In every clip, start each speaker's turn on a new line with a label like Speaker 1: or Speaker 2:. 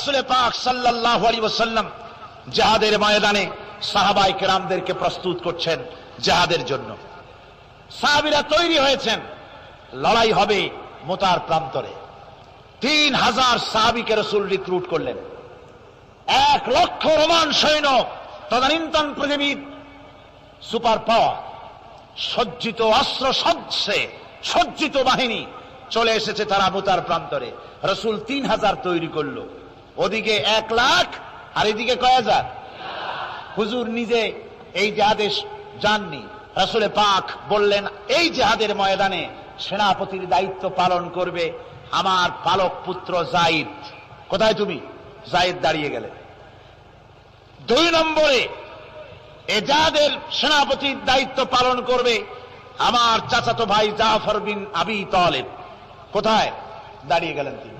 Speaker 1: রাসুলে পাক সাল্লাহ আলী ওসাল্লাম জাহাদের ময়দানে সাহাবাই কেরামদেরকে প্রস্তুত করছেন জাহাদের জন্য। সাহাবিরা তৈরি হয়েছেন। লড়াই হবে মোতার প্রান্তরে। তিন হাজার সাহাবিকে রসুল রিক্রুট করলেন। এক লক্ষ রোমান সৈন্য, তদানীন্তন পৃথিবীর সুপার পাওয়ার, সজ্জিত অস্ত্র সজ্জে, সজ্জিত বাহিনী চলে এসেছে তারা মোতার প্রান্তরে। রসুল তিন হাজার তৈরি করল। ওদিকে এক লাখ, আর এদিকে কয় হাজার? হুজুর নিজে এই জেহাদে যাননি রসুলে পাক বললেন, এই জেহাদের ময়দানে সেনাপতির দায়িত্ব পালন করবে আমার পালক পুত্র জাইদ। কোথায় তুমি? জাইদ দাঁড়িয়ে গেলেন দুই নম্বরে এজাদের সেনাপতির দায়িত্ব পালন করবে আমার চাচাতো ভাই জাফর বিন আবি তলেব। কোথায়? দাঁড়িয়ে গেলেন তিনি।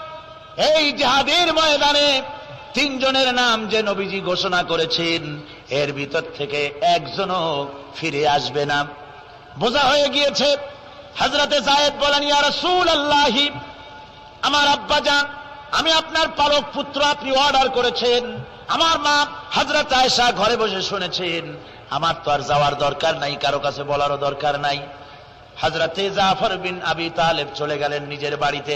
Speaker 1: এই জেহাদের ময়দানে তিনজনের নাম যে নবীজি ঘোষণা করেছেন, এর ভিতর থেকে একজনও ফিরে আসবে না। বোঝা হয়ে গিয়েছে হাজরাতে জায়েদ বলেন আল্লাহি আমার আব্বা যান, আমি আপনার পালক পুত্র আপনি অর্ডার করেছেন, আমার মা হাজরত আয়েশা ঘরে বসে শুনেছেন, আমার তো আর যাওয়ার দরকার নাই, কারও কাছে বলারও দরকার নাই। হাজরাতে জাফর বিন আবি তালেব চলে গেলেন নিজের বাড়িতে।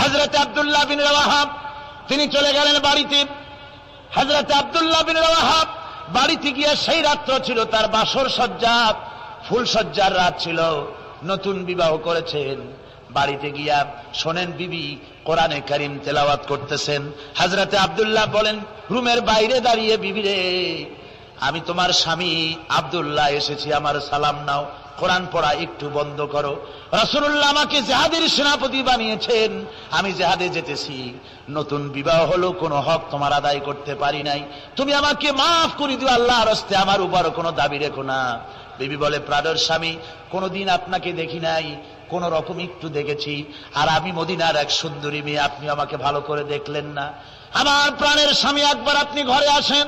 Speaker 1: হাজরতে আবদুল্লাহ বিন রাহাব তিনি চলে গেলেন বাড়িতে। হাজরতে আবদুল্লাহ বিন রাহাব বাড়িতে গিয়ে সেই রাত্র ছিল, তার বাসর সজ্জা, ফুল সজ্জার রাত ছিল। নতুন বিবাহ করেছেন। বাড়িতে গিয়া শোনেন, বিবি, কোরআনে করিম তেলাওয়াত করতেছেন। হাজরাতে আবদুল্লাহ বলেন, রুমের বাইরে দাঁড়িয়ে, বিবি রে, আমি তোমার স্বামী আবদুল্লাহ, এসেছি, আমার সালাম নাও। কোরআন পড়া একটু বন্ধ করো। রসুল্লাহ আমাকে জেহাদের সেনাপতি বানিয়েছেন। আমি জেহাদে যেতেছি। নতুন বিবাহ হলো, কোনো হক তোমার আদায় করতে পারি নাই। তুমি আমাকে মাফ করে দিও আল্লাহ রস্তে আমার উপর কোনো দাবি রেখো না। বিবি বলে প্রাণের স্বামী, কোনোদিন আপনাকে দেখি নাই। কোন রকম একটু দেখেছি। আর আমি মদিনার এক সুন্দরী মেয়ে, আপনি আমাকে ভালো করে দেখলেন না। আমার প্রাণের স্বামী, একবার আপনি ঘরে আসেন।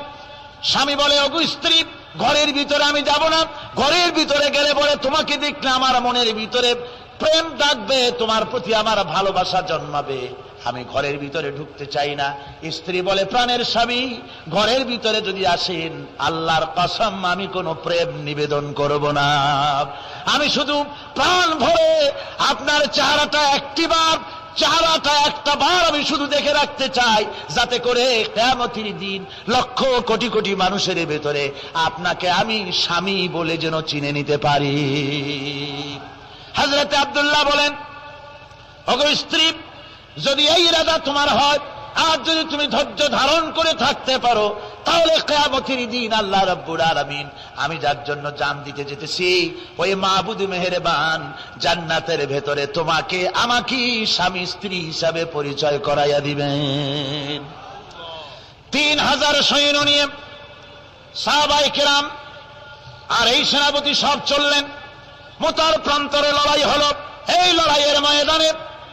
Speaker 1: স্বামী বলে অগু স্ত্রী ঘরের ভিতরে আমি যাব না। ঘরের ভিতরে গেলে বলে, তোমাকে দেখলে আমার মনের ভিতরে প্রেম ডাকবে তোমার প্রতি আমার ভালোবাসা জন্মাবে। আমি ঘরের ভিতরে ঢুকতে চাই না। স্ত্রী বলে, প্রাণের স্বামী, ঘরের ভিতরে যদি আসেন, আল্লাহর কসম, আমি কোনো প্রেম নিবেদন করব না। আমি শুধু প্রাণ ভরে আপনার চেহারাটা একটিবার চেহারাটা একটা বার আমি শুধু দেখে রাখতে চাই, যাতে করে কেমতির দিন লক্ষ কোটি কোটি মানুষের ভেতরে আপনাকে আমি স্বামী বলে যেন চিনে নিতে পারি। হাজরতে আবদুল্লাহ বলেন অগ স্ত্রী, যদি এই ইরাদা তোমার হয় আর যদি তুমি ধৈর্য ধারণ করে থাকতে পারো, তাহলে কেয়ামতির দিন আল্লাহ রব্বুর আলামিন, আমি যার জন্য জান দিতে যেতেছি, ওই মাহবুদ মেহেরবান জান্নাতের ভেতরে তোমাকে আমাকে স্বামী স্ত্রী হিসাবে পরিচয় করাইয়া দিবেন। তিন হাজার সৈন্য নিয়ে সাহাবাই কেরাম আর এই সেনাপতি সব চললেন। মোতার প্রান্তরে লড়াই হলো। এই লড়াইয়ের ময়দানে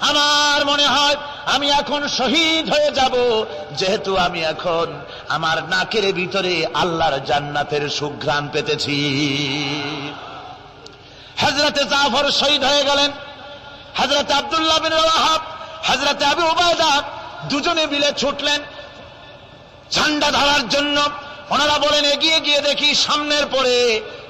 Speaker 1: আমার মনে হয় আমি এখন শহীদ হয়ে যাব। যেহেতু আমি এখন আমার নাকের ভিতরে আল্লাহর জান্নাতের সুঘ্রাণ পেতেছি। হজরতে জাফর শহীদ হয়ে গেলেন। হজরত আব্দুল্লাহ বিন রাহাব হজরতে আবু উবায়দা দুজনে মিলে ছুটলেন ঝান্ডা ধরার জন্য। ওনারা বলেন, এগিয়ে গিয়ে দেখি সামনের পরে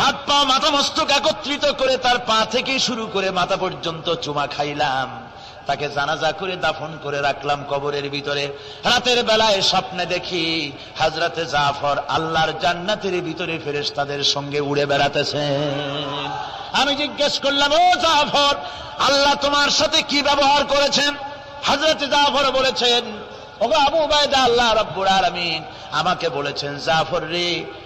Speaker 1: হাত পা মাথা মস্তক একত্রিত করে তার পা থেকে শুরু করে মাথা পর্যন্ত চুমা খাইলাম। তাকে জানাজা করে দাফন করে রাখলাম কবরের ভিতরে। রাতের বেলায় স্বপ্নে দেখি হাজরাতে জাফর আল্লাহর জান্নাতের ভিতরে ফেরেস তাদের সঙ্গে উড়ে বেড়াতেছেন আমি জিজ্ঞেস করলাম, ও জাফর, আল্লাহ তোমার সাথে কি ব্যবহার করেছেন? হাজরতে জাফর বলেছেন, ওগো আবু উবায়দা, আল্লাহ রাব্বুল আলামিন আমাকে বলেছেন, জাফর রে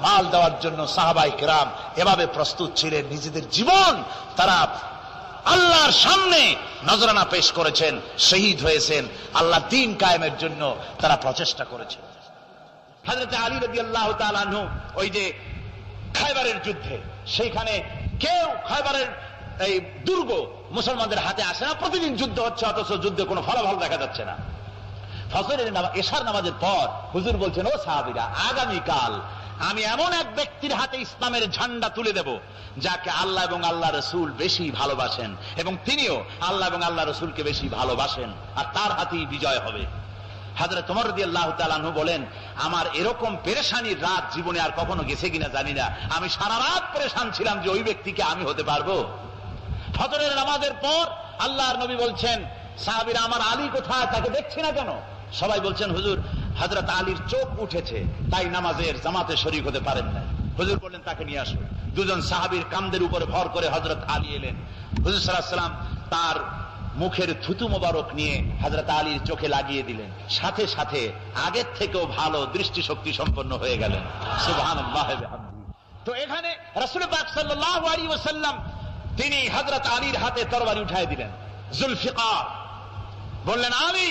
Speaker 1: মাল দেওয়ার জন্য সাহাবাই কেরাম এভাবে প্রস্তুত ছিলেন। নিজেদের জীবন তারা আল্লাহর সামনে নজরানা পেশ করেছেন, শহীদ হয়েছেন। আল্লাহ দিন কায়েমের জন্য তারা প্রচেষ্টা করেছেন। প্রতিদিন যুদ্ধ হচ্ছে, অথচ যুদ্ধে কোনো দেখা যাচ্ছে না। হুজুর বলছেন আগামীকাল আমি এমন এক ব্যক্তির হাতে ইসলামের ঝান্ডা তুলে দেব, যাকে আল্লাহ এবং আল্লাহ রসুল বেশি ভালোবাসেন, এবং তিনিও আল্লাহ এবং আল্লাহ রসুলকে বেশি ভালোবাসেন, আর তার হাতেই বিজয় হবে। হাজরে তোমার রদি আল্লাহ তালানহু বলেন, আমার এরকম পেরেশানির রাত জীবনে আর কখনো গেছে কিনা জানি না। আমি সারা রাত পরেশান ছিলাম যে ওই ব্যক্তিকে আমি হতে পারব। ফজরের নামাজের পর আল্লাহর নবী বলছেন, সাহাবিরা, আমার আলী কোথায়? তাকে দেখছি না কেন? সবাই বলছেন, হুজুর হজরত আলীর চোখ উঠেছে, তাই নামাজের জামাতে শরিক হতে পারেন না হুজুর বললেন, তাকে নিয়ে আসুন দুজন সাহাবির কামদের উপরে ভর করে হজরত আলী এলেন। হুজুর সাল্লাহ সাল্লাম তার মুখের থুতু মোবারক নিয়ে হজরত আলীর চোখে লাগিয়ে দিলেন। সাথে সাথে আগের থেকেও ভালো দৃষ্টিশক্তি সম্পন্ন হয়ে গেলেন। তো এখানে তিনি হজরত আলীর হাতে তরবারি উঠাই দিলেন। জুলফিকার বললেন, আলী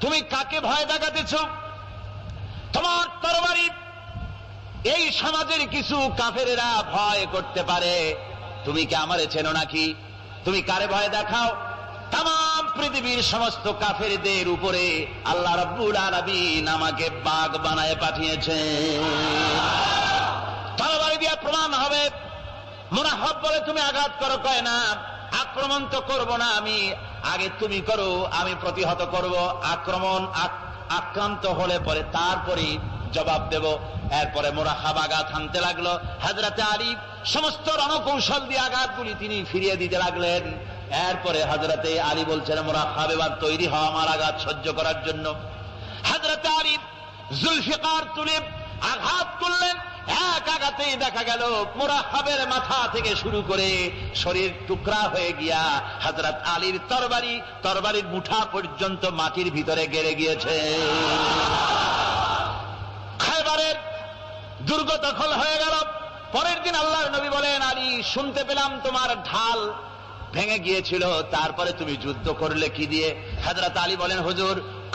Speaker 1: তুমি কাকে ভয় দেখাতেছ? তোমার তরবারি, এই সমাজের কিছু কাফেরেরা ভয় করতে পারে। তুমি কি আমারে চেনো নাকি? তুমি কারে ভয় দেখাও? তাম পৃথিবীর সমস্ত কাফেরদের উপরে আল্লাহ রব্বুল আলমিন আমাকে বাঘ বানায় পাঠিয়েছে। তরবারি দিয়ে প্রমাণ হবে। মোনাহব বলে তুমি আঘাত করো, কয় না, আক্রমণ তো করব না আমি। আগে তুমি করো, আমি প্রতিহত করব, আক্রমণ আক্রান্ত হলে পরে তারপরে জবাব দেব। এরপরে মোরাহাব আঘাত হানতে লাগল। হাজরাতে আরিফ সমস্ত রণকৌশল দিয়ে আঘাতগুলি তিনি ফিরিয়ে দিতে লাগলেন। এরপরে হাজরাতে আলী বলছেন, মোরাহাব, এবার তৈরি হওয়া আমার আঘাত সহ্য করার জন্য। হাজরাতে আরিফ জুলফিকার তুলে আঘাত করলেন এক আঘাতেই দেখা গেল মোরাহাবের মাথা থেকে শুরু করে শরীর টুকরা হয়ে গিয়া হাজরাত আলীর তরবারি, তরবারির মুঠা পর্যন্ত মাটির ভিতরে গেড়ে গিয়েছে। খাইবারের দুর্গ দখল হয়ে গেল। পরের দিন আল্লাহর নবী বলেন, আলী, শুনতে পেলাম তোমার ঢাল ভেঙে গিয়েছিল, তারপরে তুমি যুদ্ধ করলে কি দিয়ে? হাজরাত আলী বলেন, হুজুর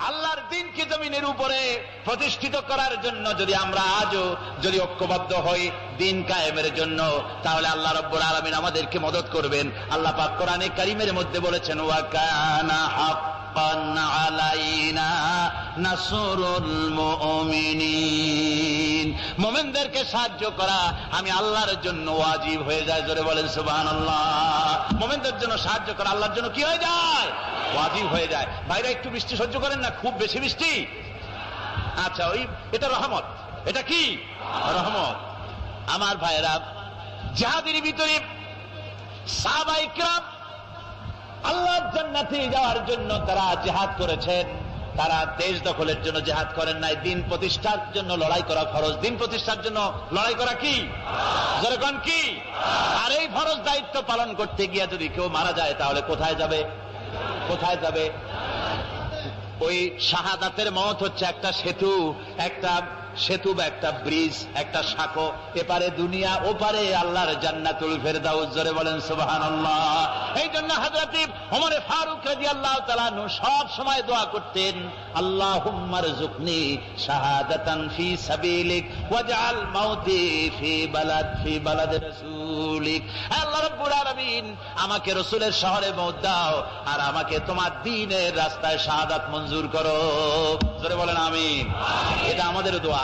Speaker 1: আল্লাহর দিনকে জমিনের উপরে প্রতিষ্ঠিত করার জন্য যদি আমরা আজও যদি ঐক্যবদ্ধ হই, দিন কায়েমের জন্য, তাহলে আল্লাহ রব্বুর আলমিন আমাদেরকে মদত করবেন। আল্লাহ পাক কোরআনে কারিমের মধ্যে বলেছেন ওয়াকানা মোমেনদেরকে সাহায্য করা, আমি আল্লাহর জন্য ওয়াজিব হয়ে যায়, জোরে বলেন সুবহানাল্লাহ। মোমেনদের জন্য সাহায্য করা, আল্লাহর জন্য কি হয়ে যায়? ওয়াজিব হয়ে যায়। বাইরে একটু বৃষ্টি সহ্য করেন না, খুব বেশি বৃষ্টি। আচ্ছা ওই, এটা রহমত। এটা কি? রহমত। আমার ভাইরা জাহাদের ভিতরে সাহবাইকরাম আল্লাহ জান্নাতে যাওয়ার জন্য তারা জেহাদ করেছেন। তারা দেশ দখলের জন্য জেহাদ করেন নাই। দিন প্রতিষ্ঠার জন্য লড়াই করা ফরজ। দিন প্রতিষ্ঠার জন্য লড়াই করা কি? যেরকম কি? আর এই ফরজ দায়িত্ব পালন করতে গিয়ে যদি কেউ মারা যায়, তাহলে কোথায় যাবে? কোথায় যাবে? ওই শাহাদাতের মত হচ্ছে একটা সেতু, একটা সেতু বা একটা ব্রিজ, একটা শাখো এপারে দুনিয়া, ওপারে আল্লাহর জান্নাতুল ফেরদাউস। জোরে বলেন, সুবহানাল্লাহ। এই জন্য হযরত ওমর ফারুক রাদিয়াল্লাহু তাআলা নু সব সময় দোয়া করতেন, আল্লাহুম্মা রযুকনি শাহাদাতান ফি সাবিলিক ওয়াজআল মাউতি ফি বালাদ ফি বালাদ রাসূলিক। আল্লাহ রাব্বুল আলামিন, আমাকে রাসূলের শহরে মওত দাও আর আমাকে তোমার দ্বীনের রাস্তায় শাহাদাত মঞ্জুর করো। জোরে বলেন, আমিন। এটা আমাদের দোয়া।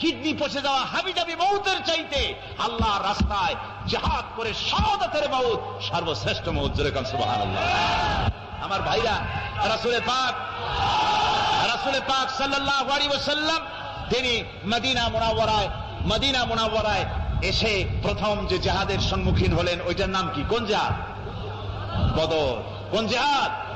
Speaker 1: kidney পচে যাওয়া হাবিজাবি মৌতের চাইতে আল্লাহ রাস্তায় জাহাদ করে সমাদতের মৌত, সর্বশ্রেষ্ঠ মৌত কান সুবহানাল্লাহ। আমার ভাইরা, রাসূলের পাক রাসূলের পাক সাল্লাল্লাহু আলাইহি ওয়াসাল্লাম, তিনি মদিনা মুনাওয়ারায় মদিনা মুনাওয়ারায় এসে প্রথম যে জাহাদের সম্মুখীন হলেন, ওইটার নাম কি? কোন জাহাদ বদর। কোন জেহাদ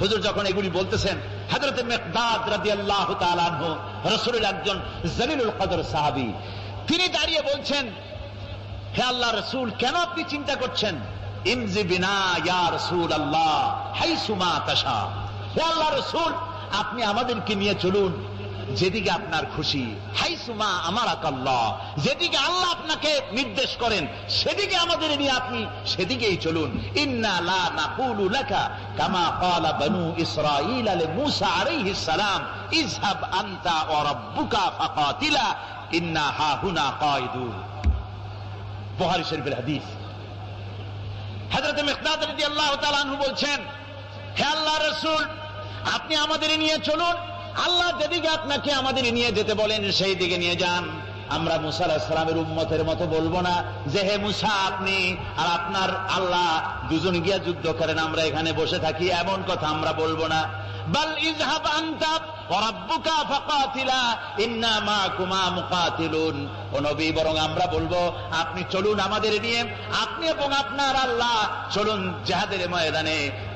Speaker 1: হুজুর যখন এগুলি বলতেছেন হজরত মেকদাদ রাজি আল্লাহ রসুলের একজন জলিলুল কদর সাহাবি, তিনি দাঁড়িয়ে বলছেন, হে আল্লাহ রসুল, কেন আপনি চিন্তা করছেন? ইমজি বিনা ইয়া রসুল আল্লাহ হাই সুমা তাসা হে আল্লাহ রসুল, আপনি আমাদেরকে নিয়ে চলুন। যেদিকে আপনার খুশি। হাইসুমা আমার আকাল্লাহ যেদিকে আল্লাহ আপনাকে নির্দেশ করেন, সেদিকে আমাদের নিয়ে আপনি সেদিকেই চলুন। আপনি আমাদের নিয়ে চলুন। আল্লাহ যেদিকে আপনাকে আমাদের নিয়ে যেতে বলেন, সেই দিকে নিয়ে যান। আমরা মুসা আলাহিসামের উম্মতের মতো বলব না যে, হে মুসা, আপনি আর আপনার আল্লাহ দুজন গিয়া যুদ্ধ করেন, আমরা এখানে বসে থাকি। এমন কথা আমরা বলব না। আমরা বলব, আপনি চলুন আমাদের নিয়ে, আপনি এবং আপনার আল্লাহ চলুন জাহাদের ময়দানে।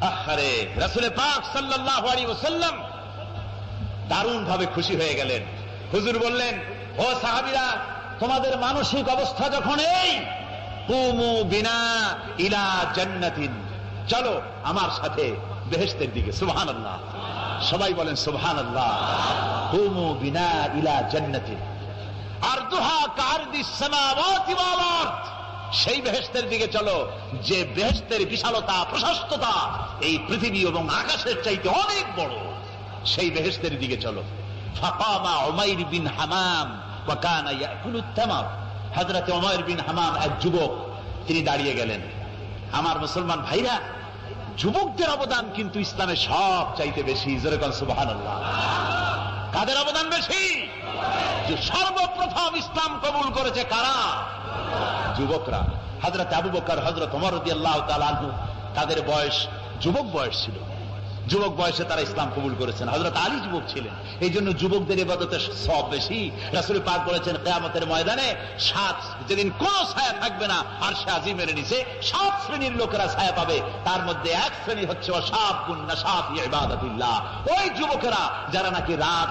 Speaker 1: আহারে রাসুলে পাক সাল্লাল্লাহু আলাইহি ওয়াসাল্লাম দারুণ ভাবে খুশি হয়ে গেলেন। হুজুর বললেন, ও সাহাবীরা, তোমাদের মানসিক অবস্থা যখন এই, কুমু বিনা ইলা জান্নাতিন। চলো আমার সাথে বেহেশতের দিকে, সুবহানাল্লাহ। সবাই বলেন, সুবহানাল্লাহ। কুমু বিনা ইলা জান্নাতিন। আরদুহা কারদিস সামাওয়াতি ওয়াল আরদ। সেই বেহেস্তের দিকে চলো। যে বেহেস্তের বিশালতা, প্রশস্ততা এই পৃথিবী এবং আকাশের চাইতে অনেক বড়, সেই বেহেস্তের দিকে চলো। বিন হামাম তামার হযরত উমাইর বিন হামাম এক যুবক, তিনি দাঁড়িয়ে গেলেন। আমার মুসলমান ভাইরা, যুবকদের অবদান কিন্তু ইসলামে সব চাইতে বেশি। কর কাদের অবদান বেশি? সর্বপ্রথম ইসলাম কবুল করেছে কারা? যুবকরা হজরত আবু বকর হজরত অমর আল্লাহ তালু তাদের বয়স, যুবক বয়স ছিল। যুবক বয়সে তারা ইসলাম কবুল করেছেন। হজরত আলী যুবক ছিলেন। এই জন্য যুবকদের এবাদতে সব বেশি। রাসুল পাক বলেছেন, কেয়ামতের ময়দানে সাত, যেদিন কোন ছায়া থাকবে না আর সে আজিমের নিচে সাত শ্রেণির লোকেরা ছায়া পাবে। তার মধ্যে এক শ্রেণি হচ্ছে সাপ গুন্না সাপ ইবাদতিল্লাহ। ওই যুবকেরা, যারা নাকি রাত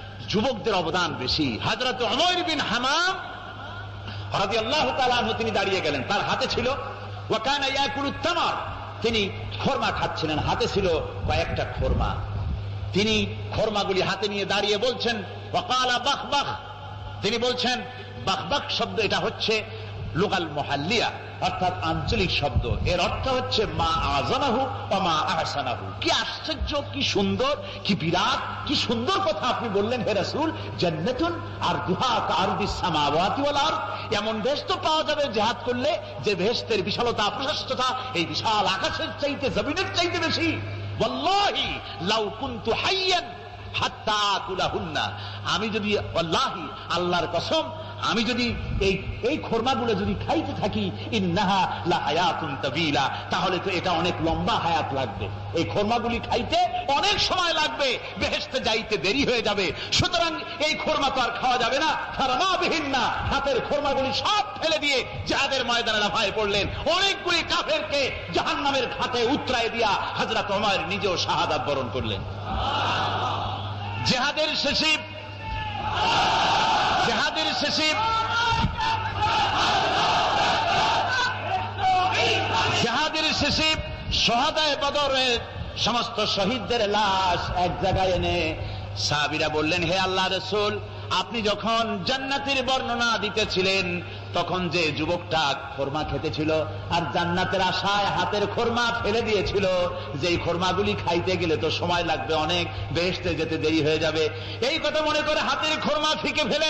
Speaker 1: যুবকদের অবদান বেশি। হাজরত অমর বিন হামাম হরাদি আল্লাহ তিনি দাঁড়িয়ে গেলেন। তার হাতে ছিল তিনি খোরমা খাচ্ছিলেন। হাতে ছিল কয়েকটা খোরমা। তিনি খোরমাগুলি হাতে নিয়ে দাঁড়িয়ে বলছেন তিনি বলছেন বাখ শব্দ এটা হচ্ছে লোকাল মহাল্লিয়া, অর্থাৎ আঞ্চলিক শব্দ। এর অর্থ হচ্ছে মা আজানাহু বা মা আহসানাহু। কি আশ্চর্য, কি সুন্দর, কি বিরাট, কি সুন্দর কথা আপনি বললেন, হে রাসূল, জান্নাতুন আর দুহা কারদি সামাওয়াতি ওয়াল এমন দেশ তো পাওয়া যাবে জিহাদ করলে যে বেহেশতের বিশালতা, প্রশস্ততা এই বিশাল আকাশের চাইতে, জমিনের চাইতে বেশি। ওয়াল্লাহি লাউ কুনতু হাইয়ান হাত্তা তুলাহুন্না। আমি যদি আল্লাহি আল্লাহর কসম আমি যদি এই এই খোরমাগুলো যদি খাইতে থাকি, ইন্নাহা হায়াতুন তাবিলা, তাহলে তো এটা অনেক লম্বা হায়াত লাগবে। এই খোরমাগুলি খাইতে অনেক সময় লাগবে, বেহেশতে যাইতে দেরি হয়ে যাবে। সুতরাং এই খোরমা তো আর খাওয়া যাবে না। ফারামা বিহীন না হাতের খোরমাগুলি সব ফেলে দিয়ে যাদের ময়দানে লাফায় পড়লেন। অনেকগুলি কাফেরকে জাহান্নামের খাতে উতরায় দিয়া হাজরা ওমর নিজেও শাহাদাত বরণ করলেন। জেহাদের শেষে জেহাদের শেষে জেহাদের শেষে সহাদায় বদরের সমস্ত শহীদদের লাশ এক জায়গায় এনে সাহাবিরা বললেন, হে আল্লাহ রসুল, আপনি যখন জান্নাতের বর্ণনা দিতেছিলেন, তখন যে যুবকটা খোরমা খেতেছিল আর জান্নাতের আশায় হাতের খোরমা ফেলে দিয়েছিল যে খোরমাগুলি খাইতে গেলে তো সময় লাগবে অনেক, বেহেশতে যেতে দেরি হয়ে যাবে। এই কথা মনে করে হাতের খোরমা ফিকে ফেলে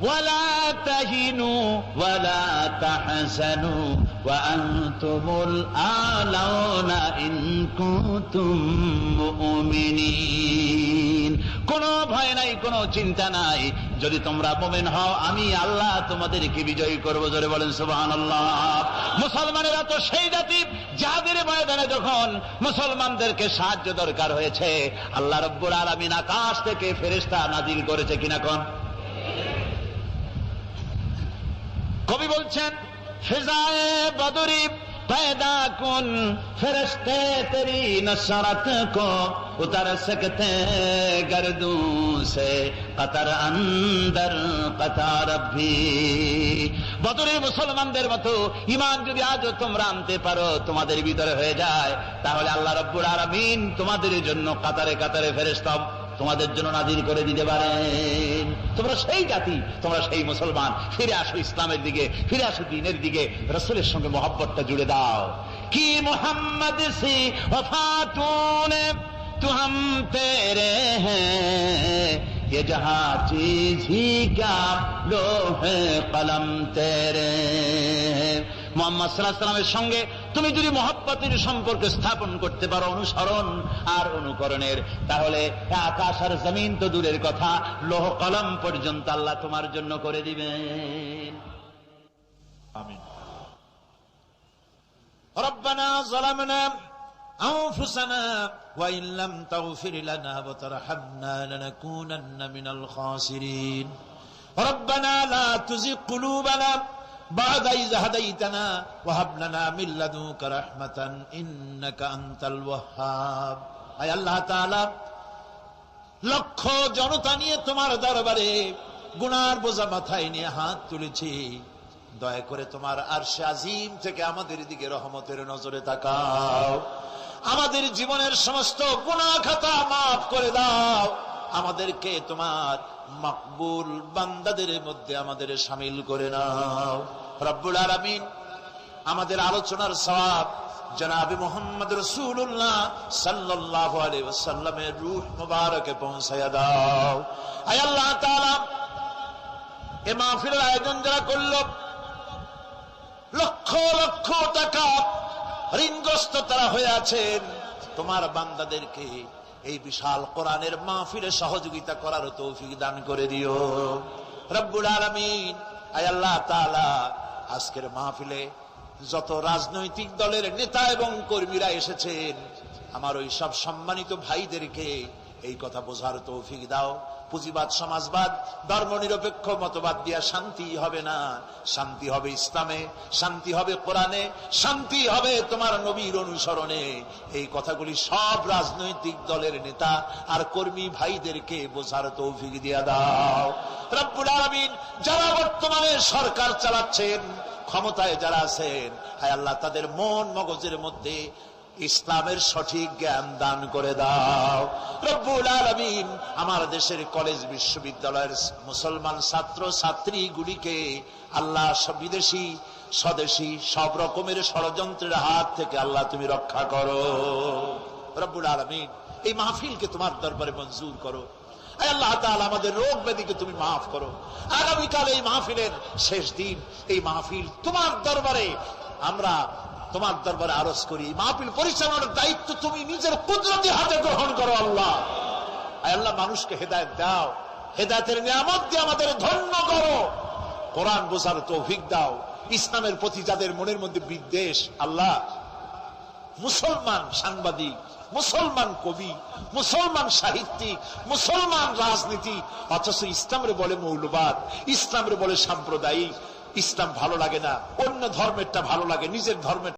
Speaker 1: ولا تهنوا ولا تحزنوا وأنتم الأعلون إن كنتم مؤمنين কোনো ভয় নাই কোনো চিন্তা নাই যদি তোমরা মোমেন হও আমি আল্লাহ তোমাদেরকে বিজয়ী করবো জোরে বলেন সুবাহান মুসলমানেরা তো সেই জাতি যাদের ময়দানে যখন মুসলমানদেরকে সাহায্য দরকার হয়েছে আল্লাহ রব্বুর আলমিন আকাশ থেকে ফেরেস্তা নাজিল করেছে কিনা কোন কবি বলছেন, ফিজায় বদরি پیدا کن فرشتے تیری نشرت کو اتر سکتے گردوں سے قطر اندر قطار بھی বদরের মুসলমানদের মতো ইমান যদি আজও তোমরা আনতে পারো, তোমাদের ভিতরে হয়ে যায়, তাহলে আল্লাহ রব্বুর আরামিন তোমাদের জন্য কাতারে কাতারে ফেরেস্তম তোমাদের জন্য নাজির করে দিতে পারেন। তোমরা সেই জাতি, তোমরা সেই মুসলমান। ফিরে আসো ইসলামের দিকে, ফিরে আসো দিনের দিকে। রসুলের সঙ্গে মহব্বতটা জুড়ে দাও। কি হ্যাঁ। মোহাম্মদ সি ওফাতুনে تو ہم تیرے ہیں یہ جہاں چیز ہی کیا মোহাম্মদ সাল্লাহ সাল্লামের সঙ্গে তুমি যদি মহাব্বতের সম্পর্ক স্থাপন করতে পারো অনুসরণ আর অনুকরণের তাহলে আকাশ আর জমিন তো দূরের কথা লোহ কলম পর্যন্ত আল্লাহ তোমার জন্য করে দিবেন
Speaker 2: আমিন ربنا ظلمنا أنفسنا وإن لم تغفر لنا وترحمنا لنكونن من الخاسرين ربنا لا تزغ قلوبنا লক্ষ জনতা নিয়ে তোমার দরবারে গুনার বোঝা মাথায় নিয়ে হাত তুলেছি। দয়া করে তোমার আর আজিম থেকে আমাদের দিকে রহমতের নজরে তাকাও। আমাদের জীবনের সমস্ত গুণা খাতা মাফ করে দাও। আমাদেরকে তোমার মাকবুল বান্দাদের মধ্যে আমাদের সামিল করে নাও। রব্বুল আলামিন আমাদের আলোচনার সওয়াব জনাবি মোহাম্মদ রসুল্লাহ সাল্লাল্লাহু আলাইহি ওয়াসাল্লামের রূহ মুবারকে পৌঁছায়া দাও। আয় আল্লাহ এ মাহফিলের আয়োজন যারা করল, লক্ষ লক্ষ টাকা ঋণগ্রস্ত তারা হয়ে আছেন। তোমার বান্দাদেরকে এই বিশাল কোরআনের মাহফিলে সহযোগিতা করার তৌফিক দান করে দিও। রব্বুল আলামিন, আয় আল্লাহ আজকের মাহফিলে যত রাজনৈতিক দলের নেতা এবং কর্মীরা এসেছেন, আমার ওই সব সম্মানিত ভাইদেরকে এই কথা বোঝার তৌফিক দাও। পুঁজিবাদ সমাজবাদ ধর্ম নিরপেক্ষ মতবাদ দিয়া শান্তি হবে না। শান্তি হবে ইসলামে, শান্তি হবে কোরআনে, শান্তি হবে তোমার নবীর অনুসরণে। এই কথাগুলি সব রাজনৈতিক দলের নেতা আর কর্মী ভাইদেরকে বোঝার তৌফিক দিয়া দাও। রব্বুল আলামিন যারা বর্তমানে সরকার চালাচ্ছেন, ক্ষমতায় যারা আছেন, হায় আল্লাহ, তাদের মন মগজের মধ্যে ইসলামের সঠিক জ্ঞান দান করে দাও। রব্বুল আলামিন আমার দেশের কলেজ বিশ্ববিদ্যালয়ের মুসলমান ছাত্র, ছাত্রীগুলিকে আল্লাহ বিদেশি, স্বদেশী, সব রকমের ষড়যন্ত্রের হাত থেকে আল্লাহ তুমি রক্ষা করো। রব্বুল আলামিন, এই মাহফিলকে তোমার দরবারে মঞ্জুর করো। আল্লাহ তাআলা আমাদের রোগ ব্যাধিকে তুমি মাফ করো। আগামীকাল এই মাহফিলের শেষ দিন, এই মাহফিল তোমার দরবারে আমরা তোমার দরবারে আরজ করি। মাহফিল পরিচালনার দায়িত্ব তুমি নিজের কুদরতি হাতে গ্রহণ করো আল্লাহ। আল্লাহ, মানুষকে হেদায়েত দাও। হেদায়েতের নিয়ামত দিয়ে আমাদের ধন্য করো। কোরআন বোঝার তৌফিক দাও। ইসলামের প্রতি যাদের মনের মধ্যে বিদ্বেষ, আল্লাহ, মুসলমান সাংবাদিক, মুসলমান কবি, মুসলমান সাহিত্যিক, মুসলমান রাজনীতি, অথচ ইসলামের বলে মৌলবাদ, ইসলামের বলে সাম্প্রদায়িক, ইসলাম ভালো লাগে না, অন্য ধর্মেরটা ভালো লাগে, নিজের ধর্মের